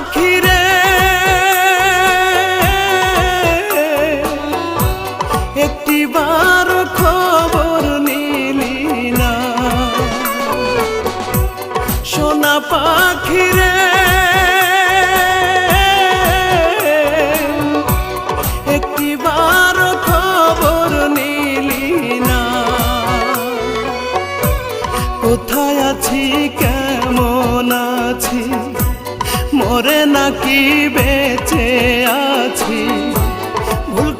পাখিরে একটি বার খবর নিলি না। সোনা পাখিরে। একটি বার খবর কোথায় আছি কেন মরে নাকি বেঁচে আছি?